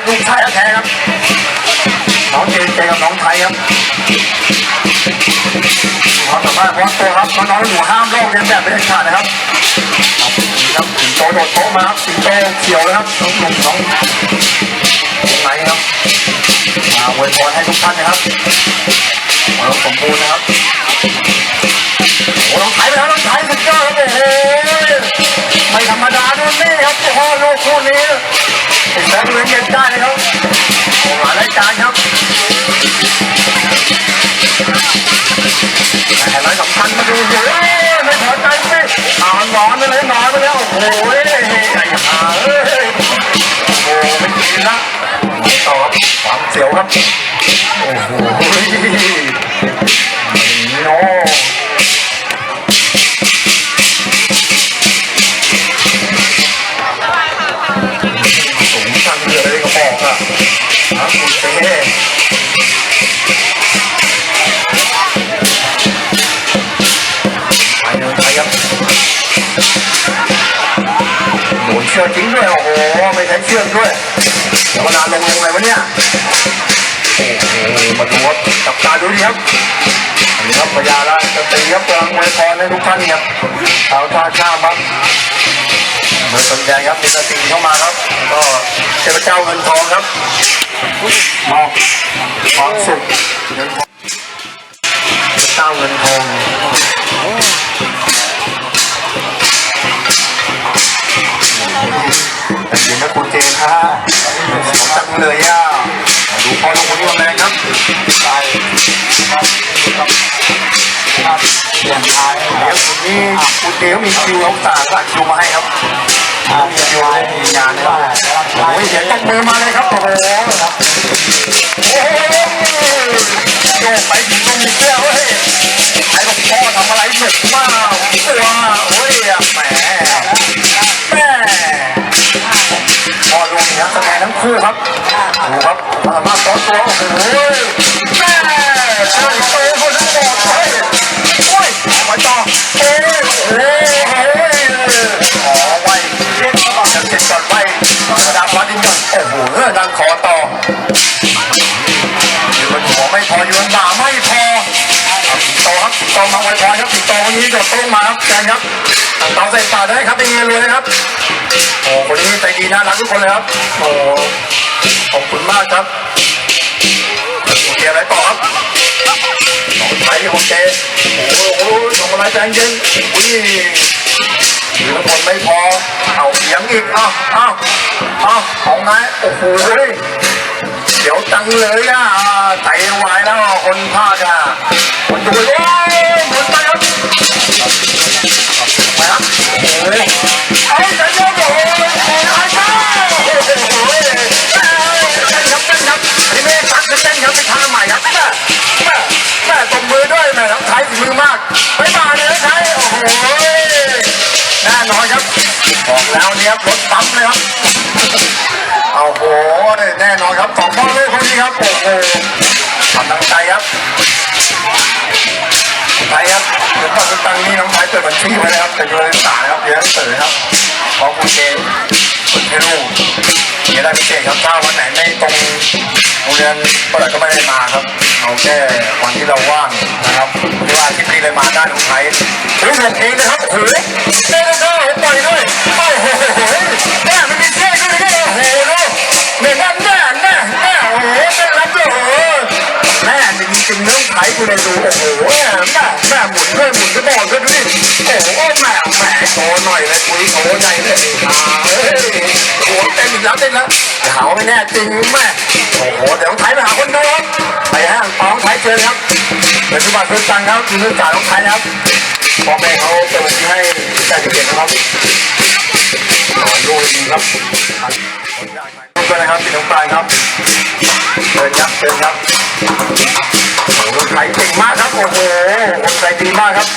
ครับลูกชายแท้ครับ น้องเจเจกับน้องไทยครับความสามารถของตัวครับน้องๆหนูห้ามโลกเรียนแบบเป็นขาดนะครับครับนี่ครับสิงโตโดดโต๊ะมาครับสิงโตเขียวเลยครับน้องหนุ่มน้องไหนครับมาอวยพรให้ทุกท่านนะครับมาสมบูรณ์นะครับโอ้น้องไทยไปแล้วน้องไทยสุดยอดครับโอ้โห ไม่ใช้เชือกด้วยธรรมดาลงลงอะไรวะเนี่ยโอ้โหมาดูครับจับตาดูดิครับนี่ครับพญาละจะตีครับกำลังอวยพรให้ทุกท่านครับชาท่าข้ามครับเมือสนใจครับมีสติเข้ามาครับ ก็เทพเจ้าเงินทองครับมอบความสุขเงินทองเจ้าเงินทอง แต่เดี๋ยวนะคุณเจนฮะจังเลยอะดูพอลงคนนี้แรงครับไปครับครับเปลี่ยนท้ายเดี๋ยวคุณนี่คุณเจเขามีคิวเขาสั่งสั่งคิวมาให้ครับมีคิวมีงานนะครับโอ้ยเดี๋ยวตบมือมาเลยครับโอ้โหโอ้ยโยกไปถึงตรงนี้แล้วเฮ้ยไอ้ลูกพ่อทำอะไรเหนื่อยมากตัวโอ้ยแหม นักแสดงทั้งคู่ครับดูครับสามารถต่อตัวโอ้โห กนครับต่อใส่ป่าได้ครับเป็นเงินเลยนะครับ โอ้คนนี้ใจดีน่ารักทุกคนเลยครับ โอ้ขอบคุณมากครับโอเคอะไรต่อครับน้อไทยโอเคโอ้โหทำอะไรใจเย็นอุ้ยถือคนไม่พอ เอาเสียงอีกอ้าวอ้าวอ้าวของไงโอ้โหเดี๋ยวจังเลยอะใจวายแล้วคนพลาดอะคนดูเอาใจเย็นโอ้ยอาชาโอ้โหเต้นคนไม่ตัดเต้นครับเป็นท่าใหม่ครับแม่แม่แม่ตบมือด้ว อมากไปมาเลยทั้งไทยโอ้โหแน่นอนครับบอกแล้วเนี่ยรถปั๊มเลยครับ เปิดบัญชีไว้แล้วครับเป็นบริษัทนะครับเดี๋ยวเปิดครับของคุณเจคุณเทลูมีอะไรพิเศษครับถ้าวันไหนไม่ตรงโรงเรียนเปิดก็ไม่ได้มาครับเอาแค่วันที่เราว่างนะครับหรือว่าทิตย์นี้เลยมาได้น้องไทยถือผมเองนะครับถือเต้นได้ปล่อยด้วยโอ้โหแม่ไม่มีเท่ด้วยเนี่ยโอ้โหดูแม่แม่แม่ ริงๆเรื่องไทยกูเลยดูโอ้โหแม่แม่แม่หมุนด้วยหมุนก็บอกด้วยดิโอ้โหแม่แม่โชว์หน่อยเลยคุยโชว์ใหญ่เลยอ่าเฮ้ยโอ้เต้นอีกแล้วเต้นแล้วหาไม่แน่จริงแม่โอ้โหเดี๋ยวไทยไปหาคนดูครับไปฮะป้องไทยเชิญครับเดี๋ยวทุบัตรทุกตังครับคือเรื่องจ่ายของไทยครับพ่อแม่เขาเปิดให้ใจเย็นๆนะครับขอดูดีครับขออนุญาตไปนะครับพี่น้องปลายครับเชิญครับเชิญครับ คนไทยเก่งมากครับโอ้โหคนไทยดีมากครับ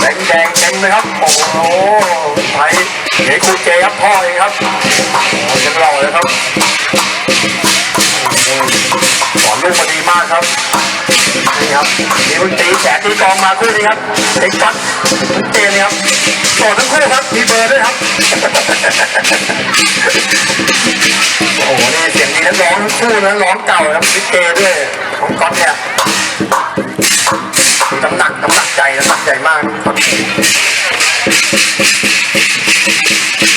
แดงแดงเต็มเลยครับโอ้โหไทยเฮ้ยคุณเจครับพ่อเองครับโอ้ยังหล่อเลยครับสอนลูกมาดีมากครับนี่ครับมีคุณตีแสนตีกองมาคู่นี้ครับติ๊กตั๊กคุณเจนี่ครับโสดทั้งคู่ครับมีเบอร์ด้วยครับโอ้โหนี่เสียงดีทั้งร้องทั้งคู่นะร้องเก่าครับลิเกด้วยของก๊อตเนี่ย น้ำหนักน้ำหนักใจน้ำหนักใหญ่มากครับ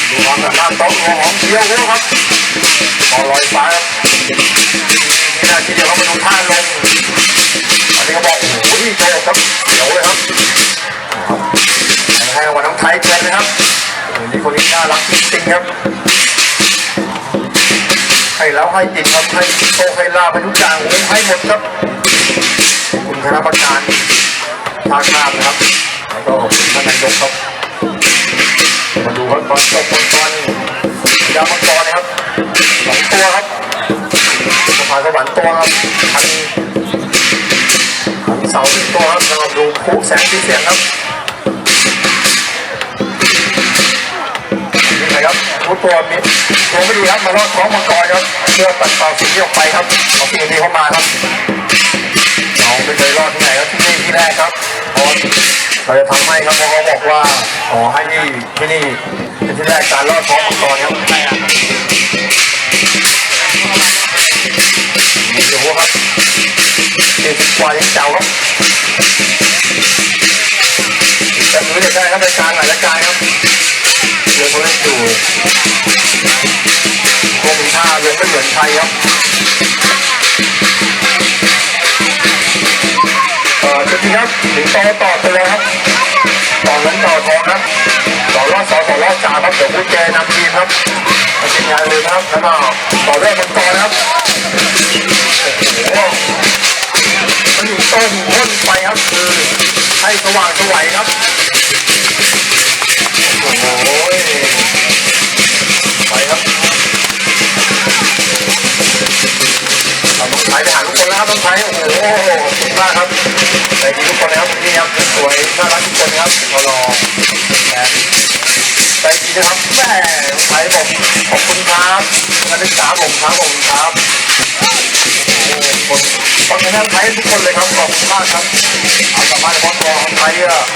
ดูความสามารถโต๊ะหัวหอมเชียวครับบอลลอยฟ้าครับนี่นาทีเดียวเขาไปดูท่าลงอันนี้เขาบอกโอ้โหนี่โจครับเสียวเลยครับให้รางวัลน้องไทยเกินนะครับนี่คนนี้น่ารักจริงๆครับให้แล้วให้อีกครับให้โชคให้ลาบให้ทุกอย่างให้หมดครับ คณคณะกรรมการทางน้ำนะครับแล้วก็ขอบคุณท่านนายกครับมาดูครับตอนจบตอนตอนยามังกรนะครับสองตัวครับสะพานสวรรค์ตัวครับพันพันเสาหนึ่งตัวครับสำหรับดูคู่แสงสีเสียงครับนี่ไงครับรู้ตัวมีตัวไม่ดีครับมารอดท้องมังกรครับเพื่อตัดต่อสิ่งที่ออกไปครับเอาสิ่งนี้เข้ามาครับ องไม่เคยรอดที่ไหนครับที่นี่ที่แรกครับเพราะเราจะทำให้ครับเพราะเขาบอกว่าขอให้ที่ที่นี่เป็นที่แรกการรอดท้องมังกรครับใช่ครับดูครับเจ็ดสิบกว่ายังเจ้าครับแต่นี้จะได้ครับรายการหลายรายการครับเดี๋ยวเขาเล่นอยู่กรมท่าเรือไม่เหมือนไทยครับ ครับถึงต่อต่อตัวครับต่อเงินต่อทองครับต่อรอดสองต่อรอดสามครับเดี๋ยวคุณแจนำทีมครับมาทีมงานเลยครับแล้วก็ต่อด้วยมังกรนครับโอ้โหมันอยู่ต้นพ่นไฟครับคือให้สว่างสวัยครับโอ้โหไปครับต้องใช้ไปหาทุกคนแล้วครับต้องใช้โอ้โหขอบคุณมากครับ ใจดีทุกคนนะครับนี่ครับสวยน่ารักทุกคนนะครับเรารอแหมใจดีนะครับแม่ใช้ผมขอบคุณครับนักศึกษาผมครับผมครับโอ้โหคนฟังกันทั้งไทยทุกคนเลยครับขอบคุณมากครับเอาสามารถพอตัวของไทยอะครับ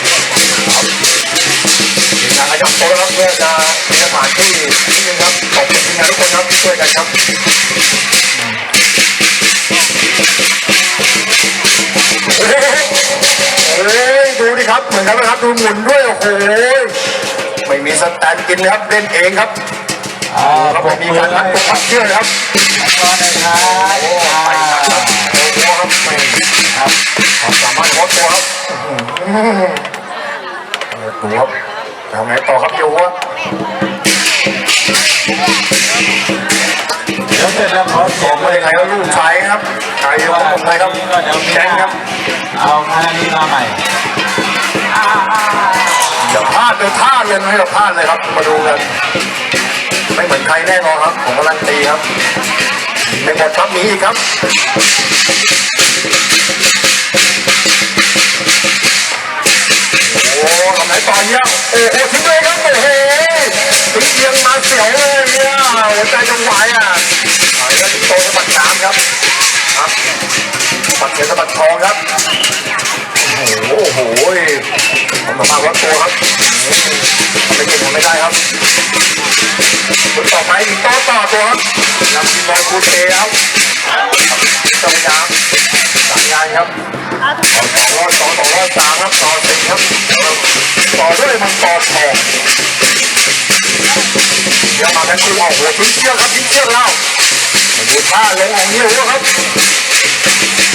ทีมงานขยับโตนะครับเพื่อจะมีสถานที่นิดนึงครับขอบคุณทีมงานทุกคนครับที่ช่วยกันครับ ครับนกันไหมครับดูหมุนด้วยโอ้โหไม่มีสแตนกินนะครับเล่นเองครับอ่าครับไม่มีการรัดตัวพัดเชื่อครับตอนนี้ครับโอ้ไปครับโอ้โหครับไม่ครับความสามารถของตัวครับอื้อหือเออดูครับทำไงต่อครับโยวะเดี๋ยวเสร็จแล้วขอสเสียงงคนใครก็ลูกชายครับใครก็ผมใครครับแจ้งครับ เอาคณะนี้มาใหม่ อย่าพลาดเลยพลาดเลยนะอย่าพลาดเลยครับ มาดูกัน ไม่เหมือนใครแน่นอนครับ ผมการันตีครับไม่หมดครับมีอีกครับโอ้ทำไหนต่อเนี่ยโอ้โหทิ้งเลยครับโอ้โหทิ้งเอียงมาเสียวเลยเนี่ยหัวใจจะวายอะ ไม่ได้ครับคนต่อไปอีกต่อต่อตัวครับนำทีมบอลคูเทครับเจ้าพยามสามงานครับต่อสองร้อยสองสองร้อยสามครับต่อสี่ครับต่อด้วยมังกรทองเดี๋ยวมาแค่คือโอ้โหทิ้งเชือกครับทิ้งเชือกแล้วมาดูท่าลงของนิ้วครับ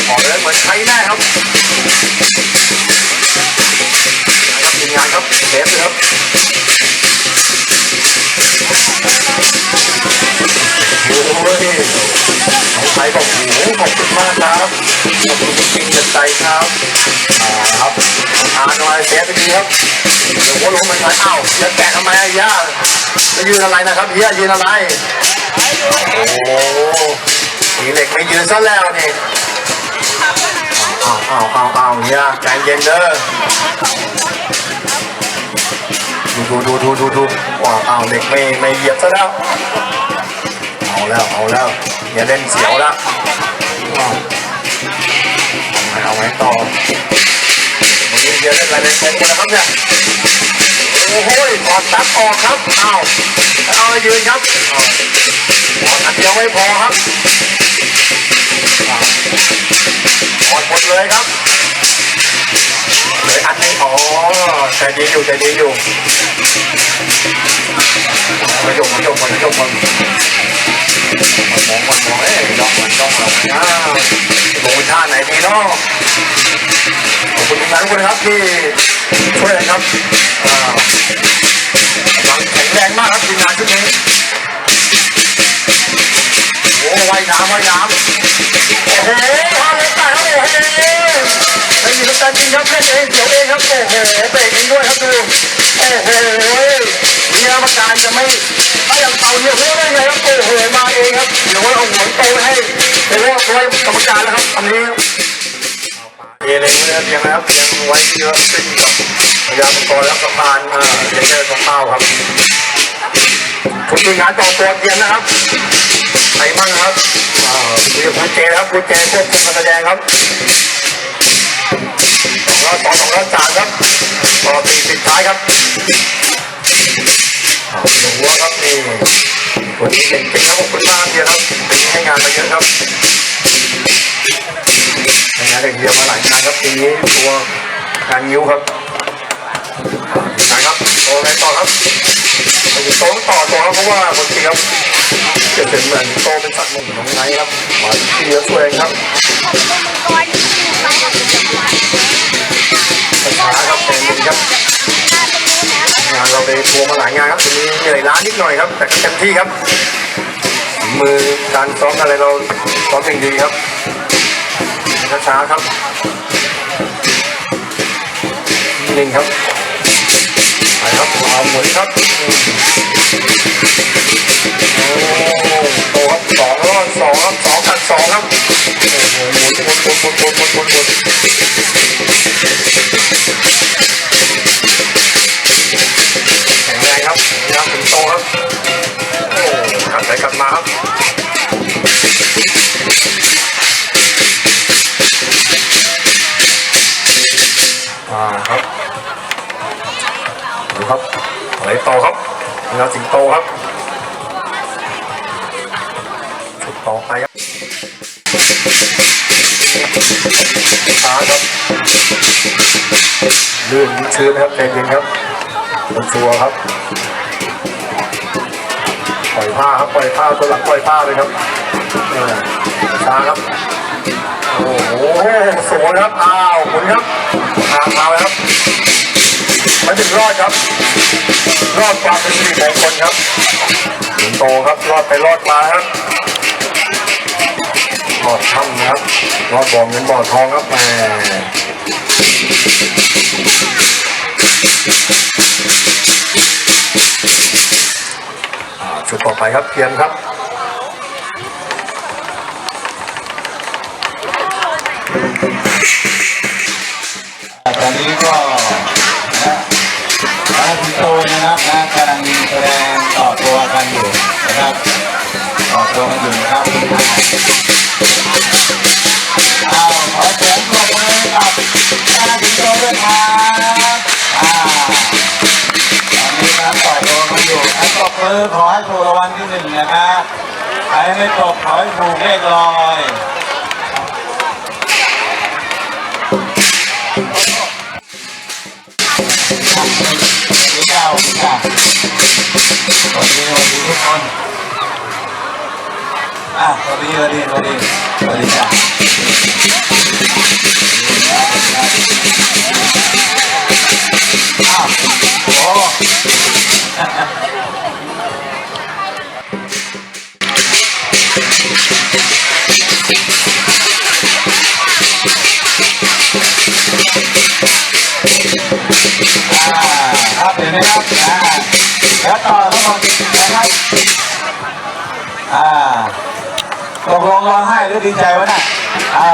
ออกเลยเหมือนใครแน่ครับนะครับทีมงานครับเชฟเลยครับ โอ้ยน้องไทยบอกโอ้โหขอบคุณมากครับขอบคุณจริงๆจากใจครับอ่าครับอ่านอะไรเชฟไปดีครับเดี๋ยวว่าลงมันใครอ้าวจะแกะทำไมอะย่าจะยืนอะไรนะครับเฮียยืนอะไร โอ้โหสีเหล็กไม่ยืนซะแล้วนี่เอ้าวอ้าวอ้าวอ้าเฮียใจเย็นเด้อ ดูดูดูดูดูว้าวอ้าเด็กไม่ไม่เหยียบซะแล้ว เอาแล้วเอาแล้วอย่าเล่นเสียวล้วอ้าเอาไงต่อวันนี้เดี๋ยวเล่นอะไรในเต็มหมดนะครับเนี่ยโอ้โหถอดตัดออกครับเอาเอายืนครับอ้าวถอดอันนี้ยังไม่พอครับหมดหมดเลยครับ เหลืออันนึงอ๋อใจดีอยู่ใจดีอยู่มาหยกมาหยกมาหยกมามองมันมองเอ้ยดอกมันดอกเราอ้าวลงท่าไหนดีเนาะขอบคุณทุกท่านทุกคนะครับที่ช่วยนะครับอ่ากำลังแข็งแรงมากครับทีมงานชุดนี้โอ้ว่ายน้ำว่ายน้ำโอ้โหพาเลยตายครับโอ้โห ไม่มีน้ำตาจริงครับเล่นเองเดี๋ยวเองครับ โอ้โหเบรกเองด้วยครับดู โอ้โหเนี่ยกรรมการจะไม่ถ้าอย่างเตาเนี่ยรู้ได้ไงครับ โอ้โห มาเองครับ เดี๋ยวว่าเอาหัวโตให้เป็นว่าไว้กรรมการแล้วครับอันนี้เอเลยนะครับเพียงนะครับเพียงไว้เยอะขึ้นกับพยายามก่อนแล้วสะพานเอ่าเพียงแค่สองเท้าครับทุกทีมงานต่อตัวเกียนนะครับใครมั่งครับอ่ามีคุณเจครับคุณเจควบคุมการแสดงครับ ร้อยสองสองร้อยสามครับต่อตีปิดท้ายครับเอาหัวครับนี่คนนี้เก่งจริงครับขอบคุณมากเดียวครับป็นให้งานมาเยอะครับให้งานได้เดียวมาหลายงานครับปีนี้ตัวงานยิ้วครับงานครับโตไงต่อครับไปอยู่โตต่อตัวครับเพราะว่าคนที่ครับจะเป็นเหมือนโตเป็นสัตว์หนุ่มของไงครับมาที่เยอะช่วยครับ ช้าครับเป็นดีครับงานเราไปทัวร์มาหลายงานครับวันนี้เหนื่อยล้านิดหน่อยครับ แต่ก็เต็มที่ครับ มือการซ้อมอะไรเราซ้อมอย่างดีครับช้าๆครับหนึ่งครับ ไปครับเอาหมุนครับโอ้โตครับสองแล้วสองครับสองกันสองครับโอ้โหหมุนหมุนหมุนหมุนหมุนหมุน ชื้นนะครับใจเย็นครับตัวชัวครับ ปล่อยผ้าครับ ปล่อยผ้าตัวหลังปล่อยผ้าเลยครับช้าครับ โอ้โหสวยครับ อ้าวหมุนครับทางมาครับมาถึงรอดครับ รอดความเป็นสิริมงคลครับถึงโตครับ รอดไปรอดมาครับรอดถ้ำนะครับรอดบ่อเงินบ่อทองครับแหม อ่าชุดต่อไปครับเพียนครับตอนนี้ก็นะนะคุณโตนะครับนะกำลังแสดงต่อตัวกันอยู่นะครับต่อตัวกันอยู่นะครับ มือขอให้ถูกรางวัลที่หนึ่งนะครับใครไม่ตกขอให้ถูกเลขลอยนี่เจ้าจ้ะวันนี้วันนี้ทุกคน อะสวันนี้วันนี้วันนี้วันนี้จ้ะอ้าวโอ้ กลงร้องไห้หรือดีใจวะน่ะอ่า